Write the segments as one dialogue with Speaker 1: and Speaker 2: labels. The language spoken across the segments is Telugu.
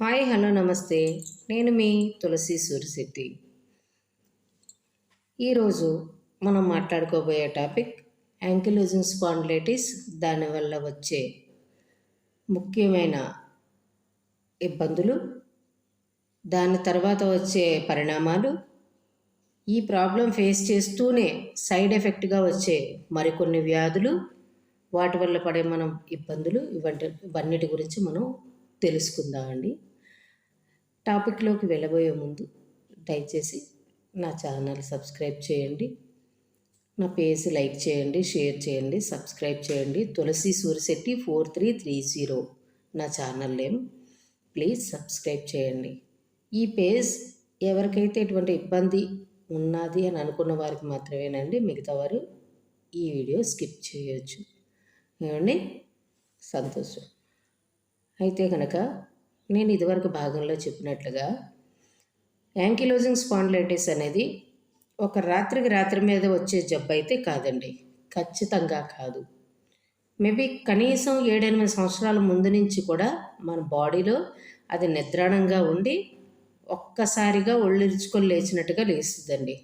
Speaker 1: హాయ్ హలో నమస్తే. నేను మీ తులసి సూరిశెట్టి. ఈరోజు మనం మాట్లాడుకోబోయే టాపిక్ యాంకిలోజింగ్ స్పాండ్లైటిస్ దానివల్ల వచ్చే ముఖ్యమైన ఇబ్బందులు దాని తర్వాత వచ్చే పరిణామాలు ఈ ప్రాబ్లం ఫేస్ చేస్తూనే సైడ్ ఎఫెక్ట్గా వచ్చే మరికొన్ని వ్యాధులు వాటి వల్ల పడే మనం ఇబ్బందులు ఇవంటి ఇవన్నిటి గురించి మనం తెలుసుకుందామండి. టాపిక్లోకి వెళ్ళబోయే ముందు దయచేసి నా ఛానల్ సబ్స్క్రైబ్ చేయండి. నా పేజ్ లైక్ చేయండి షేర్ చేయండి సబ్స్క్రైబ్ చేయండి. Tulasi Surishetti four three three zero నా ఛానల్ నేమ్. ప్లీజ్ సబ్స్క్రైబ్ చేయండి. ఈ పేజ్ ఎవరికైతే ఎటువంటి ఇబ్బంది ఉన్నది అని అనుకున్న వారికి మాత్రమేనండి. మిగతా వారు ఈ వీడియో స్కిప్ చేయొచ్చు. ఏమండి? సంతోషం. అయితే కనుక నేను ఇదివరకు భాగంలో చెప్పినట్లుగా యాంకిలోజింగ్ స్పాండ్లైటిస్ అనేది ఒక రాత్రికి రాత్రి మీద వచ్చే జబ్బు అయితే కాదండి. ఖచ్చితంగా కాదు. మేబీ కనీసం ఏడెనిమిది సంవత్సరాల ముందు నుంచి కూడా మన బాడీలో అది నిద్రాణంగా ఉండి ఒక్కసారిగా ఒళ్ళిరుచుకొని లేచినట్టుగా లేస్తుందండి.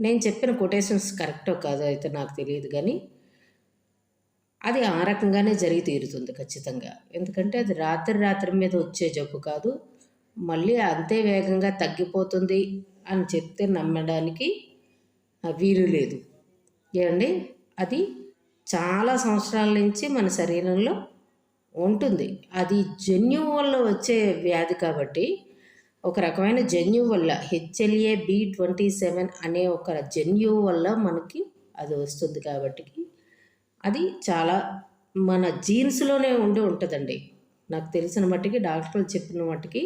Speaker 1: నేను చెప్పిన కొటేషన్స్ కరెక్టో కాదో అయితే నాకు తెలియదు కానీ అది ఆ రకంగానే జరిగి తీరుతుంది ఖచ్చితంగా. ఎందుకంటే అది రాత్రి రాత్రి మీద వచ్చే జబ్బు కాదు. మళ్ళీ అంతే వేగంగా తగ్గిపోతుంది అని చెప్తే నమ్మడానికి వీలు లేదు. ఏమండి? అది చాలా సంవత్సరాల నుంచి మన శరీరంలో ఉంటుంది. అది జన్యు వల్ల వచ్చే వ్యాధి కాబట్టి ఒక రకమైన జన్యు వల్ల హెచ్ఎల్ఏ బి ట్వంటీ సెవెన్ అనే ఒక జన్యు వల్ల మనకి అది వస్తుంది కాబట్టి అది చాలా మన జీన్స్లోనే ఉండి ఉంటుందండి. నాకు తెలిసిన మట్టికి డాక్టర్లు చెప్పిన మట్టికి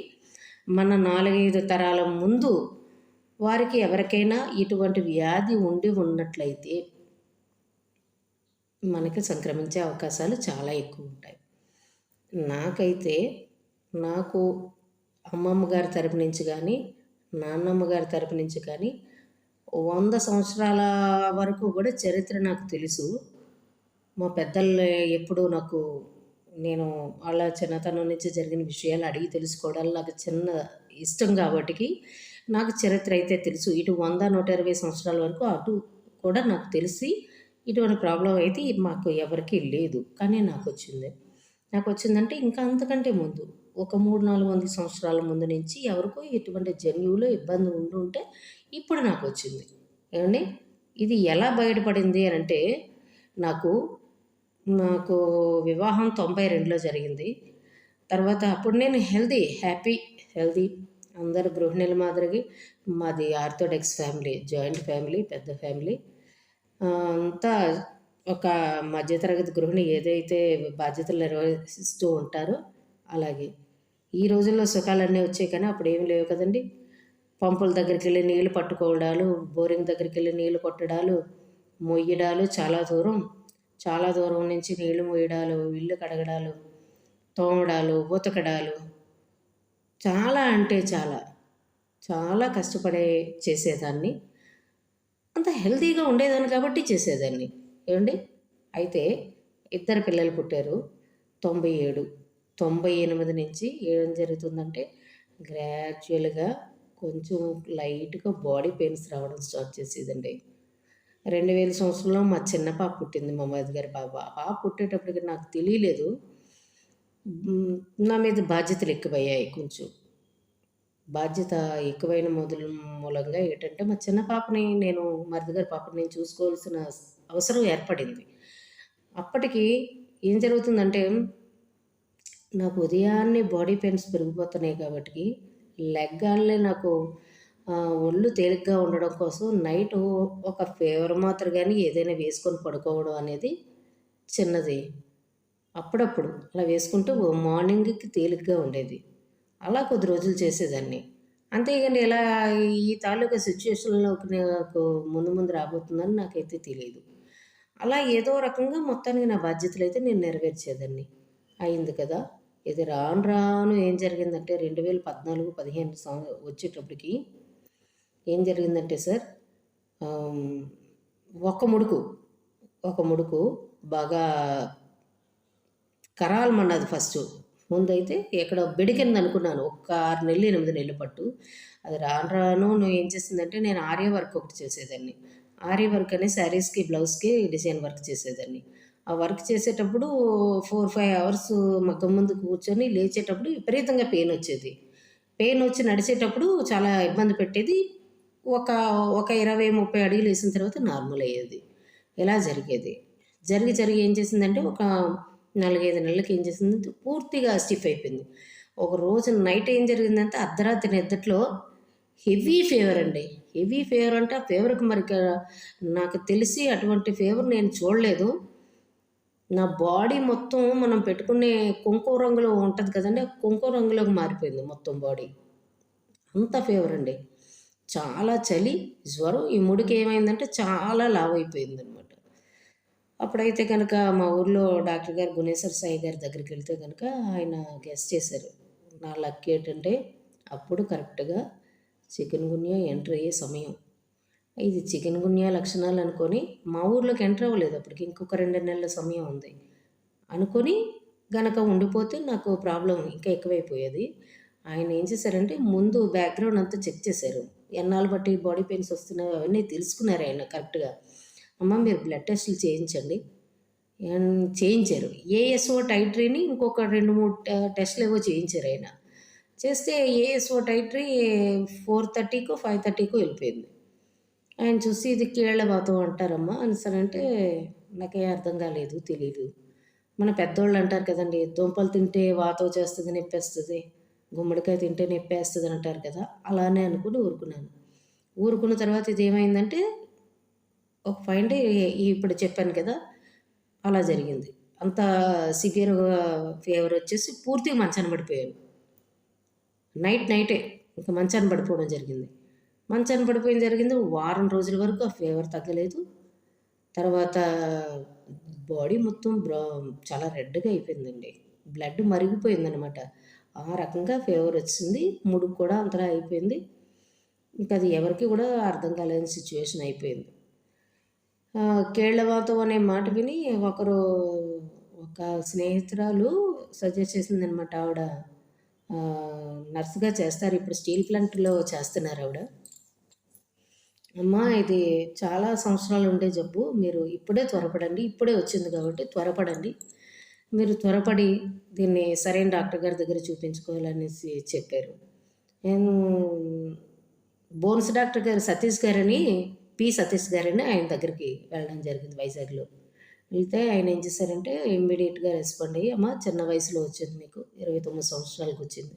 Speaker 1: మన నాలుగైదు తరాల ముందు వారికి ఎవరికైనా ఇటువంటి వ్యాధి ఉండి ఉన్నట్లయితే మనకి సంక్రమించే అవకాశాలు చాలా ఎక్కువ ఉంటాయి. నాకైతే నాకు అమ్మమ్మ గారి తరపు నుంచి కానీ నాన్నమ్మ గారి తరపు నుంచి కానీ వంద సంవత్సరాల వరకు కూడా చరిత్ర నాకు తెలుసు. మా పెద్దలు ఎప్పుడు నాకు నేను వాళ్ళ చిన్నతనం నుంచి జరిగిన విషయాలు అడిగి తెలుసుకోవడం నాకు చిన్న ఇష్టం కాబట్టి నాకు చరిత్ర అయితే తెలుసు. ఇటు వంద నూట ఇరవై సంవత్సరాల వరకు అటు కూడా నాకు తెలిసి ఇటువంటి ప్రాబ్లం అయితే మాకు ఎవరికీ లేదు. కానీ నాకు వచ్చింది. నాకు వచ్చిందంటే ఇంకా అంతకంటే ముందు ఒక మూడు నాలుగు వందల సంవత్సరాల ముందు నుంచి ఎవరికో ఎటువంటి జన్యువులో ఇబ్బంది ఉండుంటే ఇప్పుడు నాకు వచ్చింది. ఏమండి? ఇది ఎలా బయటపడింది అని అంటే నాకు నాకు వివాహం తొంభై రెండులో జరిగింది. తర్వాత అప్పుడు నేను హెల్దీ హ్యాపీ హెల్దీ అందరు గృహిణుల మాదిరిగి మాది ఆర్థోడాక్స్ ఫ్యామిలీ జాయింట్ ఫ్యామిలీ పెద్ద ఫ్యామిలీ. అంతా ఒక మధ్యతరగతి గృహిణి ఏదైతే బాధ్యతలు నిర్వహిస్తూ ఉంటారో అలాగే. ఈ రోజుల్లో సుఖాలన్నీ వచ్చాయి కానీ అప్పుడు ఏమి లేవు కదండి. పంపుల దగ్గరికి వెళ్ళి నీళ్ళు పట్టుకోవడాలు బోరింగ్ దగ్గరికి వెళ్ళి నీళ్ళు కొట్టడాలు మొయ్యడాలు చాలా దూరం. చాలా దూరం నుంచి నీళ్ళు మోయడాలు ఇల్లు కడగడాలు తోమడాలు ఉతకడాలు చాలా అంటే చాలా. చాలా కష్టపడే చేసేదాన్ని. అంత హెల్తీగా ఉండేదాన్ని కాబట్టి చేసేదాన్ని. ఏమండి? అయితే ఇద్దరు పిల్లలు పుట్టారు. తొంభై ఏడు. తొంభై ఎనిమిది నుంచి ఏం జరుగుతుందంటే గ్రాడ్యువల్గా కొంచెం లైట్గా బాడీ పెయిన్స్ రావడం స్టార్ట్ చేసేదండి. రెండు వేల సంవత్సరంలో మా చిన్న పాప పుట్టింది మా మధు గారి పాప. ఆ పాప పుట్టేటప్పటికి నాకు తెలియలేదు. నా మీద బాధ్యతలు ఎక్కువయ్యాయి కొంచెం. బాధ్యత ఎక్కువైన మొదలు మూలంగా ఏంటంటే మా చిన్న పాపని నేను మరిది గారి పాపని నేను చూసుకోవాల్సిన అవసరం ఏర్పడింది. అప్పటికి ఏం జరుగుతుందంటే నాకు ఉదయాన్నే బాడీ పెయిన్స్ పెరిగిపోతున్నాయి కాబట్టి లెగ్గాళ్ళే నాకు ఒళ్ళు తేలిగ్గా ఉండడం కోసం నైట్ ఒక ఫేవర్ మాత్ర కానీ ఏదైనా వేసుకొని పడుకోవడం అనేది చిన్నది. అప్పుడప్పుడు అలా వేసుకుంటే మార్నింగ్కి తేలిగ్గా ఉండేది. అలా కొద్ది రోజులు చేసేదాన్ని. అంతేగాని ఇలా ఈ తాలూకా సిచ్యువేషన్లోకి నాకు ముందు ముందు రాబోతుందని నాకైతే తెలియదు అలా ఏదో రకంగా మొత్తానికి నా బాధ్యతలు అయితే నేను నెరవేర్చేదాన్ని. అయింది కదా! ఇది రాను రాను ఏం జరిగిందంటే రెండు వేల పద్నాలుగు పదిహేను సంవ వచ్చేటప్పటికి ఏం జరిగిందంటే సార్ ఒక ముడుకు ఒక ముడుకు బాగా కరాలమన్నది ఫస్ట్. ముందైతే ఎక్కడ బెడికింది అనుకున్నాను ఒక్క ఆరు నెలలు ఎనిమిది నెలలు పట్టు. అది రాను రాను నువ్వు ఏం చేసిందంటే నేను ఆర్య వర్క్ ఒకటి చేసేదాన్ని. ఆర్య వర్క్ అనే శారీస్కి బ్లౌజ్కి డిజైన్ వర్క్ చేసేదాన్ని. ఆ వర్క్ చేసేటప్పుడు ఫోర్ ఫైవ్ అవర్స్ మగ్గం ముందు కూర్చొని లేచేటప్పుడు విపరీతంగా పెయిన్ వచ్చేది. పెయిన్ వచ్చి నడిచేటప్పుడు చాలా ఇబ్బంది పెట్టేది. ఒక ఒక ఇరవై ముప్పై అడుగులు వేసిన తర్వాత నార్మల్ అయ్యేది. ఇలా జరిగేది. జరిగి జరిగి ఏం చేసిందంటే ఒక నాలుగైదు నెలలకి ఏం చేసిందంటే పూర్తిగా స్టిఫ్ అయిపోయింది. ఒక రోజు నైట్ ఏం జరిగిందంటే అర్ధరాత్రి నిద్దట్లో హెవీ ఫీవర్ అండి. హెవీ ఫీవర్ అంటే ఆ ఫీవర్కి మరి నాకు తెలిసి అటువంటి ఫీవర్ నేను చూడలేదు. నా బాడీ మొత్తం మనం పెట్టుకునే కుంకుమ రంగులో ఉంటుంది కదండి కుంకుమ రంగులోకి మారిపోయింది మొత్తం బాడీ. అంత ఫీవర్ అండి. చాలా చలి జ్వరం ఈ ముడికి ఏమైందంటే చాలా లావ్ అయిపోయింది అనమాట అప్పుడైతే కనుక మా ఊర్లో డాక్టర్ గారు గుణేశ్వర సాయి గారి దగ్గరికి వెళ్తే కనుక ఆయన గెస్ట్ చేశారు. నా లక్ ఏంటంటే అప్పుడు కరెక్ట్గా చికెన్ గున్యా ఎంటర్ అయ్యే సమయం. ఇది చికెన్ గున్యా లక్షణాలు అనుకొని మా ఊర్లోకి ఎంటర్ అవ్వలేదు అప్పటికి ఇంకొక రెండు నెలల సమయం ఉంది అనుకొని గనక ఉండిపోతే నాకు ప్రాబ్లం ఇంకా ఎక్కువైపోయేది. ఆయన ఏం చేశారంటే ముందు బ్యాక్గ్రౌండ్ అంతా చెక్ చేశారు. ఎన్నాళ్ళు బట్టి బాడీ పెయిన్స్ వస్తున్నాయి అవన్నీ తెలుసుకున్నారు ఆయన కరెక్ట్గా. అమ్మ మీరు బ్లడ్ టెస్టులు చేయించండి. చేయించారు. ఏఎస్ఓ టైట్రీని ఇంకొక రెండు మూడు టెస్టులు ఏవో చేయించారు ఆయన. చేస్తే ఏఎస్ఓ టైట్రీ ఫోర్ థర్టీకో ఫైవ్ థర్టీకో వెళ్ళిపోయింది. ఆయన చూసి ఇది కీళ్ళ అంటారమ్మా అంటారమ్మా అనేసరంటే నాకే అర్థం కాలేదు తెలీదు. మన పెద్దోళ్ళు అంటారు కదండి దుంపలు తింటే వాతం చేస్తుంది నొప్పేస్తుంది గుమ్మడికాయ తింటే నొప్పేస్తుంది అని అంటారు కదా అలానే అనుకుని ఊరుకున్నాను. ఊరుకున్న తర్వాత ఇది ఏమైందంటే ఒక పాయింట్ ఇప్పుడు చెప్పాను కదా అలా జరిగింది. అంత సివియర్గా ఫీవర్ వచ్చేసి పూర్తిగా మంచాన పడిపోయాను. నైట్ నైటే ఇంకా మంచాన పడిపోవడం జరిగింది. మంచాన పడిపోయిన జరిగింది వారం రోజుల వరకు ఆ ఫీవర్ తగ్గలేదు. తర్వాత బాడీ మొత్తం బ్రా చాలా రెడ్గా అయిపోయిందండి. బ్లడ్ మరిగిపోయిందనమాట ఆ రకంగా ఫీవర్ వచ్చింది. ముడుకు కూడా అంతలా అయిపోయింది. ఇంకా అది ఎవరికి కూడా అర్థం కాలేని సిచ్యువేషన్ అయిపోయింది. కేళ్ళవాతం అనే మాట విని ఒకరు ఒక స్నేహితురాలు సజెస్ట్ చేసిందనమాట ఆవిడ. నర్స్గా నర్సుగా చేస్తారు. ఇప్పుడు స్టీల్ ప్లాంట్లో చేస్తున్నారు ఆవిడ. అమ్మా ఇది చాలా సంవత్సరాలు ఉండే జబ్బు. మీరు ఇప్పుడే త్వరపడండి. ఇప్పుడే వచ్చింది కాబట్టి త్వరపడండి. మీరు త్వరపడి దీన్ని సరైన డాక్టర్ గారి దగ్గర చూపించుకోవాలనేసి చెప్పారు. నేను బోన్స్ డాక్టర్ గారు సతీష్ గారని పి సతీష్ గారని ఆయన దగ్గరికి వెళ్ళడం జరిగింది వైజాగ్లో. వెళ్తే ఆయన ఏం చేశారంటే ఇమ్మీడియట్గా రెస్పాండ్ అయ్యి అమ్మ చిన్న వయసులో వచ్చింది మీకు ఇరవై తొమ్మిది సంవత్సరాలకు వచ్చింది.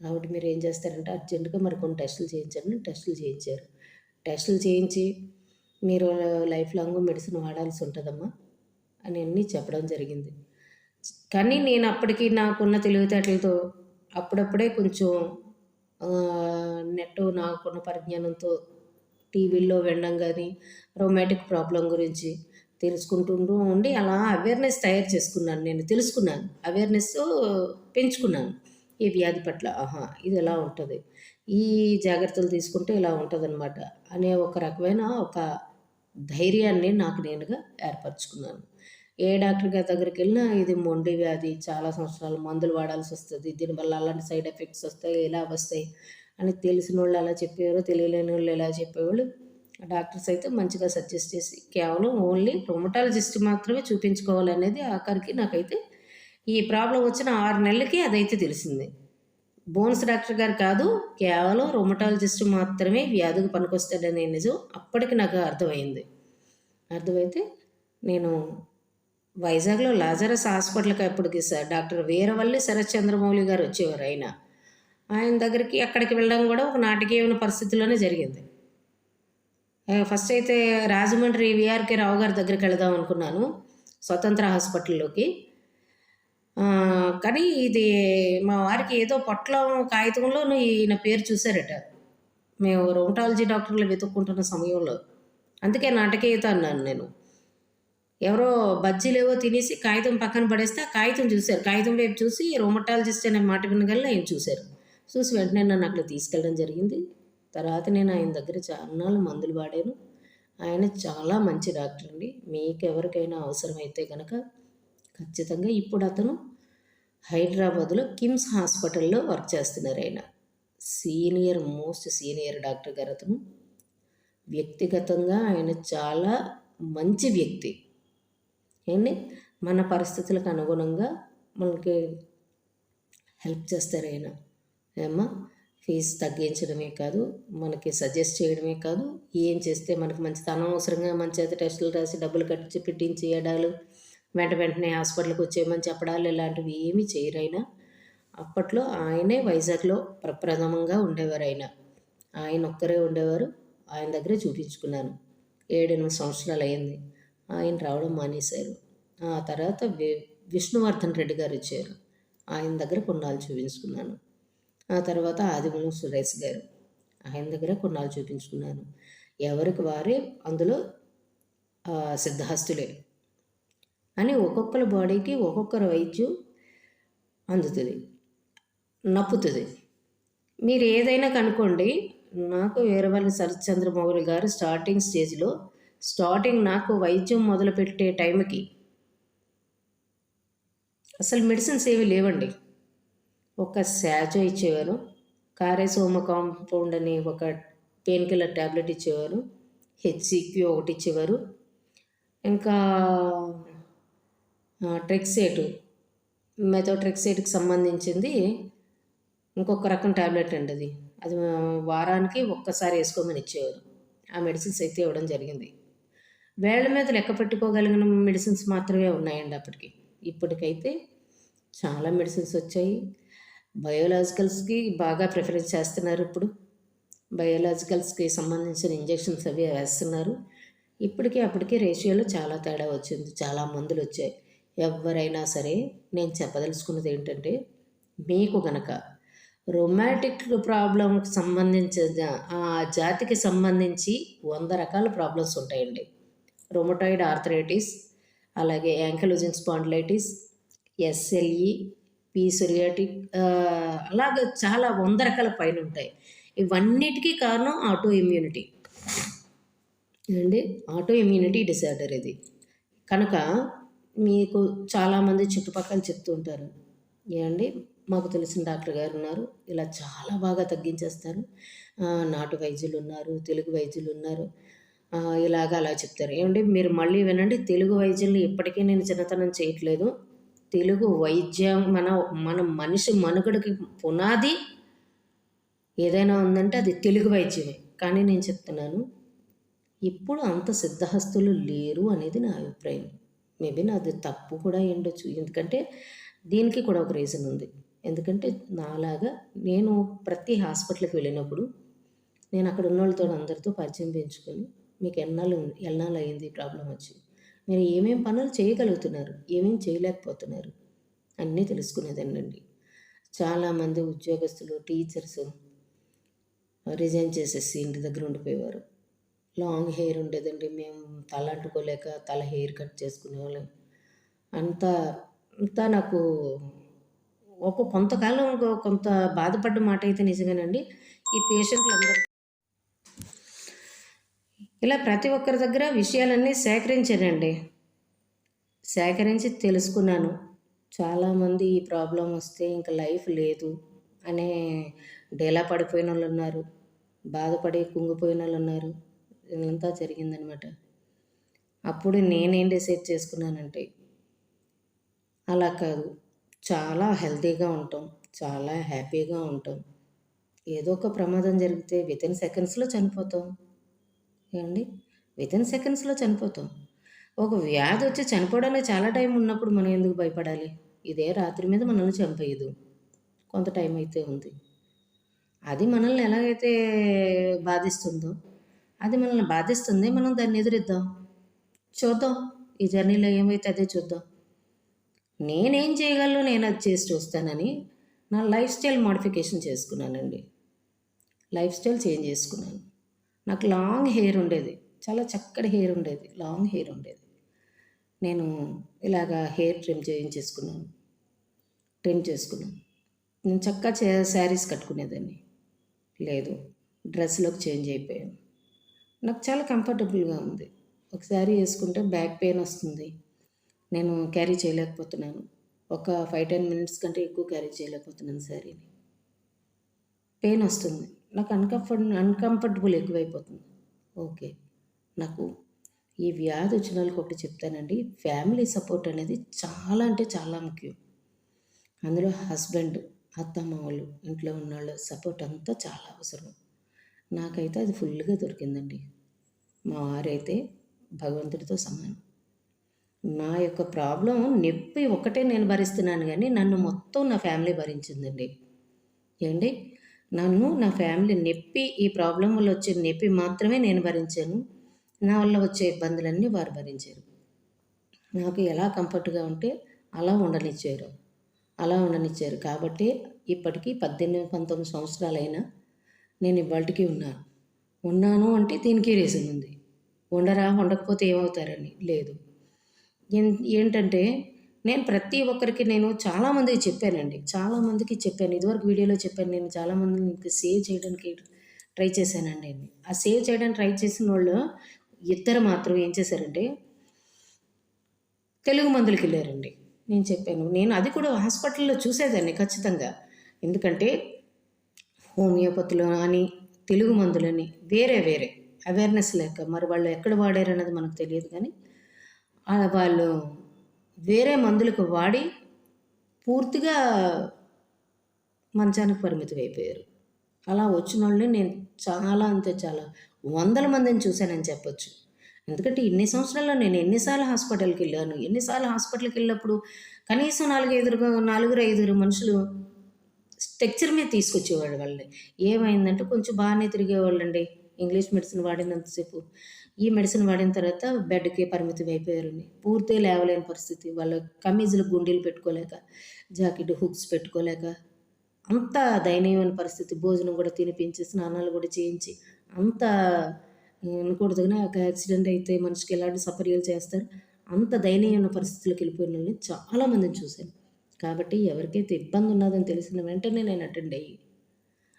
Speaker 1: కాబట్టి మీరు ఏం చేస్తారంటే అర్జెంటుగా మరి కొన్ని టెస్టులు చేయించండి టెస్టులు చేయించారు. టెస్టులు చేయించి మీరు లైఫ్ లాంగ్ మెడిసిన్ వాడాల్సి ఉంటుందమ్మా అని అన్నీ చెప్పడం జరిగింది. కానీ నేను అప్పటికి నాకున్న తెలివితేటలతో అప్పుడప్పుడే కొంచెం నెట్ నాకున్న పరిజ్ఞానంతో టీవీల్లో వినడం కానీ రొమాటిక్ ప్రాబ్లం గురించి తెలుసుకుంటుంటూ ఉండి అలా అవేర్నెస్ తయారు చేసుకున్నాను నేను తెలుసుకున్నాను. అవేర్నెస్ పెంచుకున్నాను. ఈ వ్యాధి పట్ల ఆహా ఇది ఎలా ఉంటుంది? ఈ జాగ్రత్తలు తీసుకుంటే ఇలా ఉంటుందన్నమాట అనే ఒక రకమైన ఒక ధైర్యాన్ని నాకు నేనుగా ఏర్పరచుకున్నాను. ఏ డాక్టర్ గారి దగ్గరికి వెళ్ళినా ఇది మొండి వ్యాధి చాలా సంవత్సరాలు మందులు వాడాల్సి వస్తుంది. దీనివల్ల అలాంటి సైడ్ ఎఫెక్ట్స్ వస్తాయి ఇలా వస్తాయి అని తెలిసిన వాళ్ళు ఎలా చెప్పేవారు తెలియలేని వాళ్ళు ఎలా చెప్పేవాళ్ళు డాక్టర్స్ అయితే మంచిగా సజెస్ట్ చేసి కేవలం ఓన్లీ రొమటాలజిస్ట్ మాత్రమే చూపించుకోవాలనేది ఆఖరికి నాకైతే ఈ ప్రాబ్లం వచ్చిన ఆరు నెలలకి అదైతే తెలిసింది. బోన్స్ డాక్టర్ గారు కాదు కేవలం రొమటాలజిస్ట్ మాత్రమే వ్యాధికి పనికొస్తాడనే నిజం అప్పటికి నాకు అర్థమైంది. అర్థమైతే నేను వైజాగ్లో లాజరస్ హాస్పిటల్కి అప్పటికి సార్ డాక్టర్ వీరవల్లి శరత్ చంద్రమౌళి గారు వచ్చేవారు ఆయన. ఆయన దగ్గరికి అక్కడికి వెళ్ళడం కూడా ఒక నాటకీయమైన పరిస్థితిలోనే జరిగింది. ఫస్ట్ అయితే రాజమండ్రి విఆర్కే రావు గారి దగ్గరికి వెళదాం అనుకున్నాను స్వతంత్ర హాస్పిటల్లోకి. కానీ ఇది మా వారికి ఏదో పొట్లం కాగితంలో ఈయన పేరు చూశారట. మేము రొమటాలజీ డాక్టర్లు వెతుక్కుంటున్న సమయంలో. అందుకే నాటకీయత అన్నాను నేను. ఎవరో బజ్జీలేవో తినేసి కాగితం పక్కన పడేస్తే ఆ కాగితం చూశారు. కాగితం వైపు చూసి రొమటాలజిస్ట్ అనే మాట వినగల ఆయన చూశారు. చూసి వెంటనే నన్ను అక్కడ తీసుకెళ్ళడం జరిగింది. తర్వాత నేను ఆయన దగ్గర చాలా మందులు వాడాను. ఆయన చాలా మంచి డాక్టర్ అండి. మీకు ఎవరికైనా అవసరమైతే కనుక ఖచ్చితంగా ఇప్పుడు అతను హైదరాబాద్లో కిమ్స్ హాస్పిటల్లో వర్క్ చేస్తున్నారు ఆయన. సీనియర్ మోస్ట్ సీనియర్ డాక్టర్ గారు అతను. వ్యక్తిగతంగా ఆయన చాలా మంచి వ్యక్తి. ఏంటి? మన పరిస్థితులకు అనుగుణంగా మనకి హెల్ప్ చేస్తారు ఆయన. ఏమ్మా? ఫీజు తగ్గించడమే కాదు మనకి సజెస్ట్ చేయడమే కాదు ఏం చేస్తే మనకి మంచి అనవసరంగా మన చేత టెస్టులు రాసి డబ్బులు కట్టి పెట్టించేయడాలు వెంట వెంటనే హాస్పిటల్కి వచ్చేయమని చెప్పడాలు ఇలాంటివి ఏమీ చేయరైనా అప్పట్లో ఆయనే వైజాగ్లో ప్రప్రథమంగా ఉండేవారు ఆయన. ఆయన ఒక్కరే ఉండేవారు. ఆయన దగ్గరే చూపించుకున్నాను. ఏడెనిమిది సంవత్సరాలు అయింది. ఆయన రావడం మానేశారు. ఆ తర్వాత వి విష్ణువర్ధన్ రెడ్డి గారు వచ్చారు. ఆయన దగ్గర కొన్నాళ్ళు చూపించుకున్నాను. ఆ తర్వాత ఆదిమూలం సురేష్ గారు ఆయన దగ్గర కొన్నాళ్ళు చూపించుకున్నాను. ఎవరికి వారే అందులో సిద్ధహస్తులే అని ఒక్కొక్కరి బాడీకి ఒక్కొక్కరి వైద్యం అందుతుంది నప్పుతుంది. మీరు ఏదైనా కనుక్కోండి నాకు వీరవల్లి శరత్చంద్రమౌళి గారు స్టార్టింగ్ స్టేజ్లో స్టార్టింగ్ నాకు వైద్యం మొదలుపెట్టే టైంకి అసలు మెడిసిన్స్ ఏవి లేవండి. ఒక శాచో ఇచ్చేవారు కారేసోమ కాంపౌండ్ అని ఒక పెయిన్ కిల్లర్ ట్యాబ్లెట్ ఇచ్చేవారు హెచ్సిక్యూ ఒకటి ఇచ్చేవారు ఇంకా ట్రెక్సేటు మెథోట్రెక్సేట్కి సంబంధించింది ఇంకొక రకం ట్యాబ్లెట్ అండి అది. అది వారానికి ఒక్కసారి వేసుకోమని ఇచ్చేవారు. ఆ మెడిసిన్స్ అయితే ఇవ్వడం జరిగింది. వేళ్ళ మీద లెక్క పెట్టుకోగలిగిన మెడిసిన్స్ మాత్రమే ఉన్నాయండి అప్పటికి. ఇప్పటికైతే చాలా మెడిసిన్స్ వచ్చాయి. బయోలాజికల్స్కి బాగా ప్రిఫరెన్స్ చేస్తున్నారు ఇప్పుడు. బయోలాజికల్స్కి సంబంధించిన ఇంజెక్షన్స్ అవి వేస్తున్నారు. ఇప్పటికీ అప్పటికీ రేషియోలో చాలా తేడా వచ్చింది. చాలా మందులు వచ్చాయి. ఎవరైనా సరే నేను చెప్పదలుచుకున్నది ఏంటంటే మీకు గనక రొమాటిక్ ప్రాబ్లంకి సంబంధించిన ఆ జాతికి సంబంధించి వంద రకాల ప్రాబ్లమ్స్ ఉంటాయండి. రొమటాయిడ్ ఆర్థరైటిస్ అలాగే యాంకలోజిన్ స్పాండిలైటిస్ ఎస్ఎల్ఈ పీసొరియాటిక్ అలాగ చాలా వంద రకాల పైన ఉంటాయి. ఇవన్నిటికీ కారణం ఆటో ఇమ్యూనిటీ అండి ఆటో ఇమ్యూనిటీ డిసార్డర్ ఇది. కనుక మీకు చాలామంది చుట్టుపక్కల చెప్తూ ఉంటారు. ఏమండి? మాకు తెలిసిన డాక్టర్ గారు ఉన్నారు. ఇలా చాలా బాగా తగ్గించేస్తారు. నాటు వైద్యులు ఉన్నారు తెలుగు వైద్యులు ఉన్నారు. ఇలాగ అలా చెప్తారు. ఏమండి? మీరు మళ్ళీ వినండి. తెలుగు వైద్యుల్ని ఇప్పటికీ నేను చిన్నతనం చేయట్లేదు. తెలుగు వైద్యం మన మన మనిషి మనుగడకి పునాది ఏదైనా ఉందంటే అది తెలుగు వైద్యమే. కానీ నేను చెప్తున్నాను ఇప్పుడు అంత సిద్ధహస్తులు లేరు అనేది నా అభిప్రాయం. మేబీ నాది తప్పు కూడా ఉండొచ్చు ఎందుకంటే దీనికి కూడా ఒక రీజన్ ఉంది. ఎందుకంటే నాలాగా నేను ప్రతి హాస్పిటల్కి వెళ్ళినప్పుడు నేను అక్కడ ఉన్న వాళ్ళతో అందరితో పరిచయం పెంచుకొని మీకు ఎన్నాళ్ళు ఎన్నాళ్ళు అయింది ప్రాబ్లం వచ్చి? మీరు ఏమేం పనులు చేయగలుగుతున్నారు? ఏమేం చేయలేకపోతున్నారు? అన్నీ తెలుసుకునేదండి చాలామంది ఉద్యోగస్తులు టీచర్స్ రిజైన్ చేసేసి ఇంటి దగ్గర ఉండిపోయేవారు. లాంగ్ హెయిర్ ఉండేదండి. మేము తల అంటుకోలేక తల హెయిర్ కట్ చేసుకునేవాళ్ళం. అంతా అంతా నాకు ఒక కొంతకాలం కొంత బాధపడ్డ మాట అయితే నిజమేనండి. ఈ పేషెంట్లు అందరూ ఇలా ప్రతి ఒక్కరి దగ్గర విషయాలన్నీ సేకరించానండి. సేకరించి తెలుసుకున్నాను. చాలామంది ఈ ప్రాబ్లం వస్తే ఇంకా లైఫ్ లేదు అనే డేలా పడిపోయిన వాళ్ళు ఉన్నారు. బాధపడి కుంగిపోయిన వాళ్ళు ఉన్నారు. ఇదంతా జరిగిందనమాట. అప్పుడు నేనేం డిసైడ్ చేసుకున్నానంటే అలా కాదు. చాలా హెల్తీగా ఉంటాం. చాలా హ్యాపీగా ఉంటాం. ఏదో ఒక ప్రమాదం జరిగితే వితిన్ సెకండ్స్లో చనిపోతాం. ఏమండి? వితిన్ సెకండ్స్లో చనిపోతాం. ఒక వ్యాధి వచ్చి చనిపోవడానికి చాలా టైం ఉన్నప్పుడు మనం ఎందుకు భయపడాలి? ఇదే రాత్రి మీద మనల్ని చంపేయదు. కొంత టైం అయితే ఉంది. అది మనల్ని ఎలాగైతే బాధిస్తుందో అది మనల్ని బాధిస్తుంది మనం దాన్ని ఎదురిద్దాం. చూద్దాం. ఈ జర్నీలో ఏమైతే అదే చూద్దాం. నేనేం చేయగలను? నేను అది చేసి చూస్తానని నా లైఫ్ స్టైల్ మోడిఫికేషన్ చేసుకున్నానండి. లైఫ్ స్టైల్ చేంజ్ చేసుకున్నాను. నాకు లాంగ్ హెయిర్ ఉండేది. చాలా చక్కటి హెయిర్ ఉండేది. లాంగ్ హెయిర్ ఉండేది. నేను ఇలాగా హెయిర్ ట్రిమ్ చేయించేసుకున్నాను. ట్రిమ్ చేసుకున్నాను. నేను చక్కగా చే శారీస్ కట్టుకునేదాన్ని. లేదు డ్రెస్లోకి చేంజ్ అయిపోయాను. నాకు చాలా కంఫర్టబుల్గా ఉంది. ఒక శారీ వేసుకుంటే బ్యాక్ పెయిన్ వస్తుంది. నేను క్యారీ చేయలేకపోతున్నాను. ఒక ఫైవ్ టెన్ మినిట్స్ కంటే ఎక్కువ క్యారీ చేయలేకపోతున్నాను శారీని. పెయిన్ వస్తుంది. నాకు అన్కంఫర్ట్ అన్కంఫర్టబుల్ ఎక్కువైపోతుంది. ఓకే నాకు ఈ వ్యాధి వచ్చిన వాళ్ళకి ఒకటి చెప్తానండి. ఫ్యామిలీ సపోర్ట్ అనేది చాలా అంటే చాలా ముఖ్యం. అందులో హస్బెండ్ అత్తమ్మ వాళ్ళు ఇంట్లో ఉన్నవాళ్ళు సపోర్ట్ అంతా చాలా అవసరం. నాకైతే అది ఫుల్గా దొరికిందండి. మా వారైతే భగవంతుడితో సమానం. నా యొక్క ప్రాబ్లం నొప్పి ఒకటే నేను భరిస్తున్నాను కానీ నన్ను మొత్తం నా ఫ్యామిలీ భరించిందండి. ఏంటి? నన్ను నా ఫ్యామిలీ నొప్పి ఈ ప్రాబ్లం వల్ల వచ్చే నొప్పి మాత్రమే నేను భరించాను. నా వల్ల వచ్చే ఇబ్బందులన్నీ వారు భరించారు. నాకు ఎలా కంఫర్ట్గా ఉంటే అలా ఉండనిచ్చారు. అలా ఉండనిచ్చారు. కాబట్టి ఇప్పటికీ పద్దెనిమిది పంతొమ్మిది సంవత్సరాలైనా నేను ఇవాళకి ఉన్నాను ఉన్నాను అంటే దీనికి రీజన్ ఉంది. ఉండరా ఉండకపోతే ఏమవుతారని? లేదు. ఏంటంటే నేను ప్రతి ఒక్కరికి నేను చాలామందికి చెప్పానండి. చాలామందికి చెప్పాను. ఇదివరకు వీడియోలో చెప్పాను. నేను చాలామందికి సేవ్ చేయడానికి ట్రై చేశానండి. ఆ సేవ్ చేయడానికి ట్రై చేసిన వాళ్ళు ఇద్దరు మాత్రం ఏం చేశారంటే తెలుగు మందులకి వెళ్ళారండి. నేను చెప్పాను. నేను అది కూడా హాస్పిటల్లో చూసేదాన్ని ఖచ్చితంగా. ఎందుకంటే హోమియోపతిలో అని తెలుగు మందులని వేరే వేరే అవేర్నెస్ లేక మరి వాళ్ళు ఎక్కడ వాడారన్నది మనకు తెలియదు కానీ వాళ్ళు వేరే మందులకు వాడి పూర్తిగా మంచానికి పరిమితం అయిపోయారు. అలా వచ్చిన వాళ్ళని నేను చాలా అంతే చాలా వందల మందిని చూశానని చెప్పొచ్చు. ఎందుకంటే ఇన్ని సంవత్సరాల్లో నేను ఎన్నిసార్లు హాస్పిటల్కి వెళ్ళాను. ఎన్నిసార్లు హాస్పిటల్కి వెళ్ళినప్పుడు కనీసం నాలుగు నాలుగురు ఐదుగురు మనుషులు స్ట్రక్చర్ మీద తీసుకొచ్చేవాడు వాళ్ళని. ఏమైందంటే కొంచెం బాగానే తిరిగేవాళ్ళండి. ఇంగ్లీష్ మెడిసిన్ వాడినంతసేపు ఈ మెడిసిన్ వాడిన తర్వాత బెడ్కి పరిమితం అయిపోయారు పూర్తిగా లేవలేని పరిస్థితి. వాళ్ళ కమీజులు గుండీలు పెట్టుకోలేక జాకెట్ హుక్స్ పెట్టుకోలేక అంత దయనీయమైన పరిస్థితి. భోజనం కూడా తినిపించి స్నానాలు కూడా చేయించి అంత అనకూడదు కానీ ఒక యాక్సిడెంట్ అయితే మనిషికి ఎలాంటి సపర్యలు చేస్తారు? అంత దయనీయమైన పరిస్థితులకు వెళ్ళిపోయిన వాళ్ళని చాలామందిని చూశాను. కాబట్టి ఎవరికైతే ఇబ్బంది ఉన్నదని తెలిసిన వెంటనే నేను అటెండ్ అయ్యి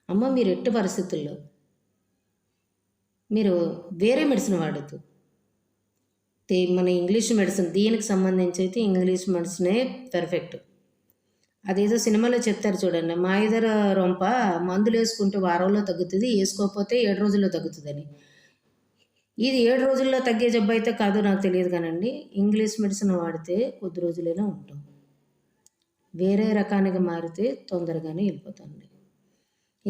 Speaker 1: అమ్మ మీరు ఎట్టి పరిస్థితుల్లో మీరు వేరే మెడిసిన్ వాడద్దు. మన ఇంగ్లీష్ మెడిసిన్ దీనికి సంబంధించి అయితే ఇంగ్లీష్ మెడిసినే పెర్ఫెక్ట్ అదేదో సినిమాలో చెప్తారు చూడండి మా ఇద్దరు రొంప మందులు వేసుకుంటే వారంలో తగ్గుతుంది వేసుకోకపోతే ఏడు రోజుల్లో తగ్గుతుందని. ఇది ఏడు రోజుల్లో తగ్గే జబ్బు అయితే కాదు నాకు తెలియదు కానండి ఇంగ్లీష్ మెడిసిన్ వాడితే కొద్ది రోజులైనా ఉంటాం వేరే రకానికి మారితే తొందరగానే వెళ్ళిపోతుంది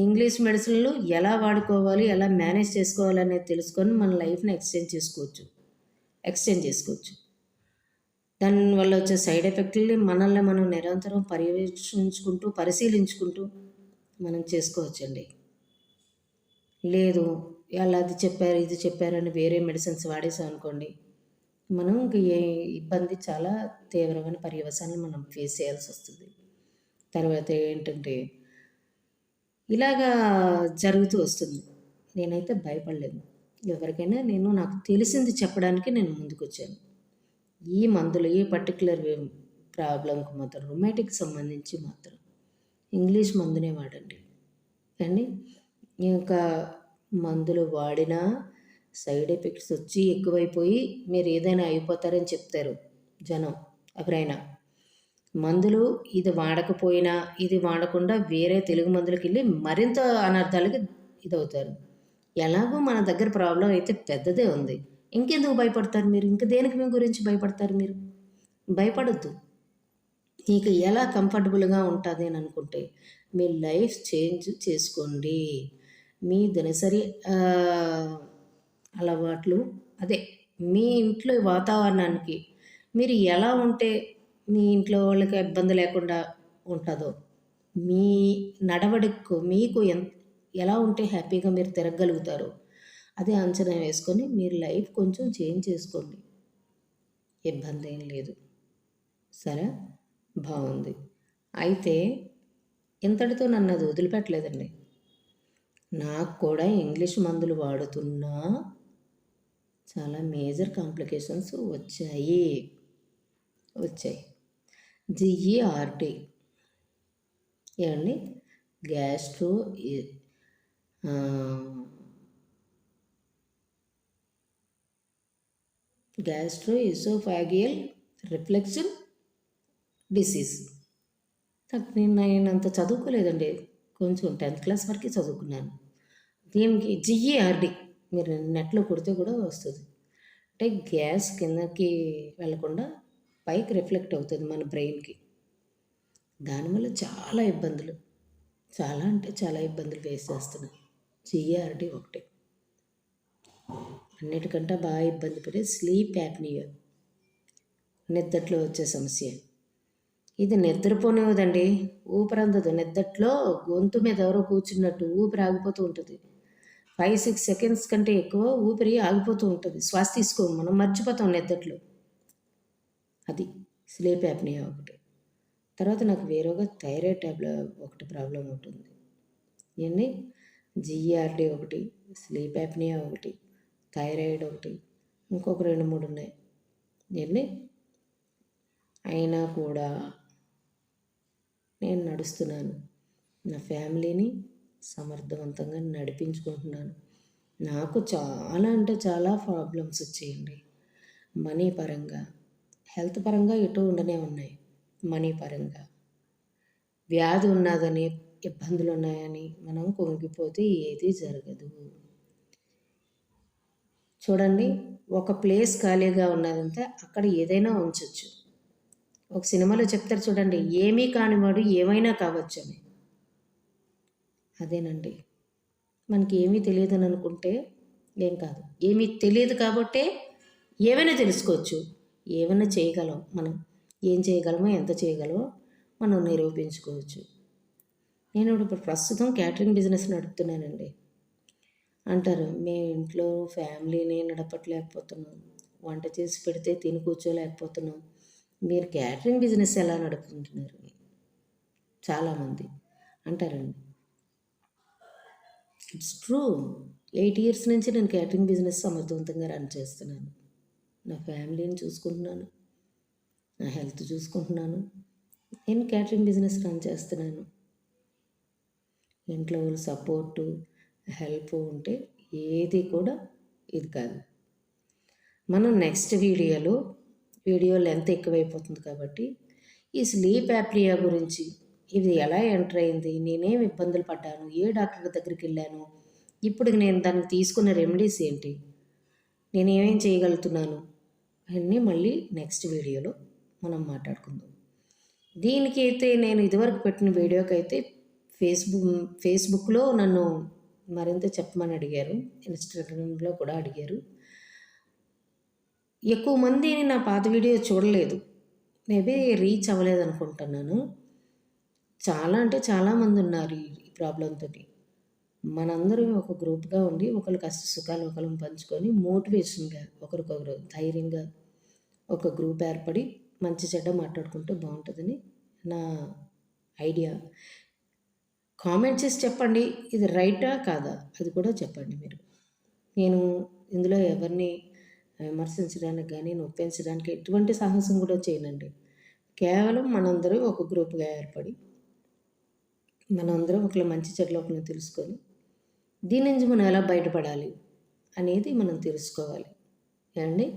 Speaker 1: ఇంగ్లీష్ మెడిసిన్లు ఎలా వాడుకోవాలి ఎలా మేనేజ్ చేసుకోవాలి అనేది తెలుసుకొని మన లైఫ్ని ఎక్స్చేంజ్ చేసుకోవచ్చు. ఎక్స్చేంజ్ చేసుకోవచ్చు. దానివల్ల వచ్చే సైడ్ ఎఫెక్ట్ని మనల్ని మనం నిరంతరం పర్యవేక్షించుకుంటూ పరిశీలించుకుంటూ మనం చేసుకోవచ్చండి. లేదు ఎలా అది చెప్పారు ఇది చెప్పారని వేరే మెడిసిన్స్ వాడేసాం అనుకోండి మనం ఏ ఇబ్బంది చాలా తీవ్రమైన పర్యవసాన్ని మనం ఫేస్ చేయాల్సి వస్తుంది. తర్వాత ఏంటంటే ఇలాగా జరుగుతూ వస్తుంది. నేనైతే భయపడలేదు. ఎవరికైనా నేను నాకు తెలిసింది చెప్పడానికి నేను ముందుకొచ్చాను. ఈ మందులు ఈ పర్టికులర్ ప్రాబ్లంకి మాత్రం రొమాటిక్ సంబంధించి మాత్రం ఇంగ్లీష్ మందునే వాడండి. అండి ఇంకా మందులు వాడినా సైడ్ ఎఫెక్ట్స్ వచ్చి ఎక్కువైపోయి మీరు ఏదైనా అయిపోతారని చెప్తారు జనం ఎవరైనా. మందులు ఇది వాడకపోయినా ఇది వాడకుండా వేరే తెలుగు మందులకు వెళ్ళి మరింత అనర్థాలకి ఇదవుతారు. ఎలాగో మన దగ్గర ప్రాబ్లం అయితే పెద్దదే ఉంది. ఇంకెందుకు భయపడతారు మీరు? ఇంక దేనికి మీ గురించి భయపడతారు మీరు? భయపడద్దు. మీకు ఎలా కంఫర్టబుల్గా ఉంటుంది అని అనుకుంటే మీ లైఫ్ చేంజ్ చేసుకోండి. మీ దినసరి అలవాట్లు అదే మీ ఇంట్లో వాతావరణానికి మీరు ఎలా ఉంటే మీ ఇంట్లో వాళ్ళకి ఇబ్బంది లేకుండా ఉంటుందో? మీ నడవడికు మీకు ఎన్ ఎలా ఉంటే హ్యాపీగా మీరు తిరగలుగుతారో అదే అంచనా వేసుకొని మీరు లైఫ్ కొంచెం చేంజ్ చేసుకోండి. ఇబ్బంది ఏం లేదు. సరే? బాగుంది అయితే ఇంతటితో నన్ను అది వదిలిపెట్టలేదండి. నాకు కూడా ఇంగ్లీష్ మందులు వాడుతున్నా చాలా మేజర్ కాంప్లికేషన్స్ వచ్చాయి. వచ్చాయి. జిఈఆర్టీ. ఏమండి? Gastro gastro esophageal reflection disease. నాకు నేను నేను అంత చదువుకోలేదండి. కొంచెం టెన్త్ క్లాస్ వరకే చదువుకున్నాను. దీనికి జిఈఆర్డి మీరు నెట్లో కొడితే కూడా వస్తుంది. అంటే గ్యాస్ కిందకి వెళ్ళకుండా పైకి రిఫ్లెక్ట్ అవుతుంది మన బ్రెయిన్కి. దానివల్ల చాలా ఇబ్బందులు. చాలా అంటే చాలా ఇబ్బందులు ఫేస్ చేస్తున్నాం. జిఆర్డి ఒకటి. అన్నిటికంటే బాగా ఇబ్బంది పడే స్లీప్ యాప్నియా. నిద్దట్లో వచ్చే సమస్య. ఇది నిద్రపోనివ్వదండి. ఊపిరందదు. నిద్దట్లో గొంతు మీద ఎవరో కూర్చున్నట్టు ఊపిరి ఆగిపోతూ ఉంటుంది. ఫైవ్ సిక్స్ సెకండ్స్ కంటే ఎక్కువ ఊపిరి ఆగిపోతూ ఉంటుంది. శ్వాస తీసుకో మనం మర్చిపోతాం నిద్దట్లో. అది స్లీప్ యాప్నియా ఒకటి. తర్వాత నాకు వేరేగా థైరాయిడ్ ట్యాబ్లో ఒకటి ప్రాబ్లం ఉంటుంది. ఇవన్నీ జిఆర్డి ఒకటి స్లీప్ యాప్నియా ఒకటి థైరాయిడ్ ఒకటి ఇంకొక రెండు మూడు ఉన్నాయి. ఇవన్నీ అయినా కూడా నేను నడుస్తున్నాను. నా ఫ్యామిలీని సమర్థవంతంగా నడిపించుకుంటున్నాను. నాకు చాలా అంటే చాలా ప్రాబ్లమ్స్ వచ్చాయండి. మనీ పరంగా హెల్త్ పరంగా ఇటు ఉండనే ఉన్నాయి. మనీ పరంగా. వ్యాధి ఉన్నదని ఇబ్బందులు ఉన్నాయని మనం కుంగిపోతే ఏది జరగదు. చూడండి ఒక ప్లేస్ ఖాళీగా ఉన్నదంటే అక్కడ ఏదైనా ఉంచవచ్చు ఒక సినిమాలో చెప్తారు చూడండి ఏమీ కానివాడు ఏమైనా కావచ్చు అని. అదేనండి. మనకి ఏమీ తెలియదని అనుకుంటే ఏం కాదు. ఏమీ తెలియదు కాబట్టే ఏమైనా తెలుసుకోవచ్చు. ఏమైనా చేయగలం మనం ఏం చేయగలమో ఎంత చేయగలమో మనం నిరూపించుకోవచ్చు. నేను ఇప్పుడు ప్రస్తుతం క్యాటరింగ్ బిజినెస్ నడుపుతున్నానండి. అంటారు మీ ఇంట్లో ఫ్యామిలీని నడపట్లేకపోతున్నాం వంట చేసి పెడితే తిని కూర్చోలేకపోతున్నాం. మీరు క్యాటరింగ్ బిజినెస్ ఎలా నడుపుకుంటున్నారు? చాలామంది అంటారండి. ఇట్స్ ట్రూ ఎయిట్ ఇయర్స్ నుంచి నేను క్యాటరింగ్ బిజినెస్ సమర్థవంతంగా రన్ చేస్తున్నాను. నా ఫ్యామిలీని చూసుకుంటున్నాను నా హెల్త్ చూసుకుంటున్నాను నేను క్యాటరింగ్ బిజినెస్ రన్ చేస్తున్నాను. ఇంట్లో వాళ్ళు సపోర్టు హెల్ప్ ఉంటే ఏది కూడా ఇది కాదు. మనం నెక్స్ట్ వీడియోలో వీడియో లెంత్ ఎక్కువైపోతుంది కాబట్టి ఈ స్లీప్ యాప్లియా గురించి ఇది ఎలా ఎంటర్ అయింది నేనేం ఇబ్బందులు పడ్డాను ఏ డాక్టర్ దగ్గరికి వెళ్ళాను ఇప్పుడు నేను దానికి తీసుకున్న రెమెడీస్ ఏంటి నేను చేయగలుగుతున్నాను అన్నీ మళ్ళీ నెక్స్ట్ వీడియోలో మనం మాట్లాడుకుందాం. దీనికి అయితే నేను ఇదివరకు పెట్టిన వీడియోకి అయితే ఫేస్బుక్ ఫేస్బుక్లో నన్ను మరింత చెప్పమని అడిగారు. ఇన్స్టాగ్రామ్లో కూడా అడిగారు. ఎక్కువ మంది నా పాత వీడియో చూడలేదు. మేబీ రీచ్ అవ్వలేదు అనుకుంటున్నాను. చాలా అంటే చాలామంది ఉన్నారు ఈ ప్రాబ్లంతో మనందరం ఒక గ్రూప్గా ఉండి ఒకరి కష్ట సుఖాలు ఒకరు పంచుకొని మోటివేషన్గా ఒకరికొకరు ధైర్యంగా ఒక గ్రూప్ ఏర్పడి మంచి చెడ్డ మాట్లాడుకుంటే బాగుంటుందని నా ఐడియా. కామెంట్ చేసి చెప్పండి. ఇది రైటా కాదా? అది కూడా చెప్పండి మీరు. నేను ఇందులో ఎవరిని విమర్శించడానికి కానీ నొప్పించడానికి ఎటువంటి సాహసం కూడా చేయనండి. కేవలం మనందరం ఒక గ్రూప్గా ఏర్పడి మనందరం ఒకళ్ళ మంచి చెడ్డలు ఒకరిని తెలుసుకొని దీని నుంచి మనం ఎలా బయటపడాలి అనేది మనం తెలుసుకోవాలి. ఏమండి?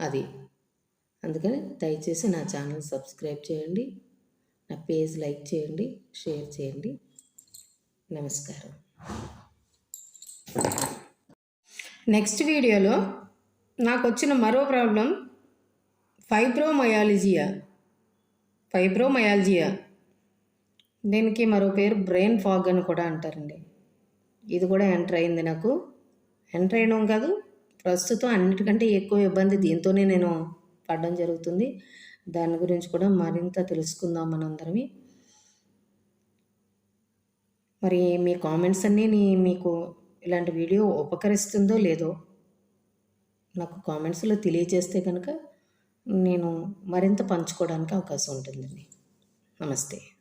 Speaker 1: అది. అందుకని దయచేసి నా ఛానల్ సబ్స్క్రైబ్ చేయండి. నా పేజ్ లైక్ చేయండి షేర్ చేయండి. నమస్కారం. నెక్స్ట్ వీడియోలో నాకు వచ్చిన మరో ప్రాబ్లం ఫైబ్రోమయాలజియా? ఫైబ్రోమయాలజియా? దీనికి మరో పేరు బ్రెయిన్ ఫాగ్ అని కూడా అంటారండి. ఇది కూడా ఎంటర్ అయింది నాకు. ఎంటర్ అయ్యడం కాదు ప్రస్తుతం అన్నిటికంటే ఎక్కువ ఇబ్బంది దీంతోనే నేను పడడం జరుగుతుంది. దాని గురించి కూడా మరింత తెలుసుకుందాం మనందరమే. మరి మీ కామెంట్స్ అన్నీ నీ మీకు ఇలాంటి వీడియో ఉపకరిస్తుందో లేదో నాకు కామెంట్స్లో తెలియజేస్తే కనుక నేను మరింత పంచుకోవడానికి అవకాశం ఉంటుందండి. నమస్తే.